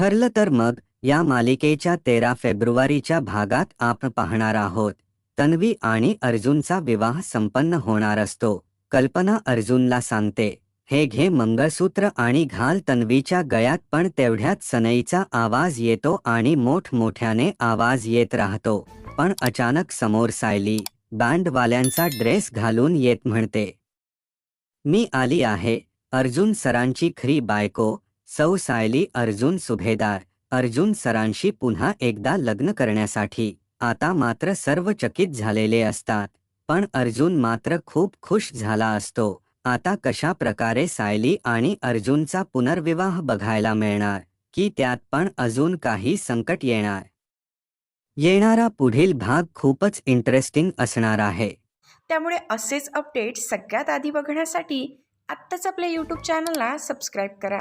ठरलं तर मग या मालिकेच्या तेरा फेब्रुवारीच्या भागात आपण पाहणार आहोत. तन्वी आणि अर्जुनचा विवाह संपन्न होणार असतो. कल्पना अर्जुनला सांगते हे घे मंगळसूत्र आणि घाल तन्वीच्या गळ्यात पण तेवढ्यात सनईचा आवाज येतो आणि मोठमोठ्याने आवाज येत राहतो. पण अचानक समोर सायली बँडवाल्यांचा ड्रेस घालून येत म्हणते मी आली आहे. अर्जुन सरांची खरी बायको सौ सायली अर्जुन सुभेदार. अर्जुन सरांशी पुन्हा एकदा लग्न करण्यासाठी. आता मात्र सर्व चकित झालेले असतात. पण अर्जुन मात्र खूप खुश झाला असतो. आता कशा प्रकारे सायली आणि अर्जुनचा पुनर्विवाह बघायला मिळणार? की त्यात पण अजून काही संकट येणार? येणारा पुढील भाग खूपच इंटरेस्टिंग असणार आहे. त्यामुळे असेच अपडेट सगळ्यात आधी बघण्यासाठी आत्ताच आपल्या यूट्यूब चॅनलला सबस्क्राईब करा.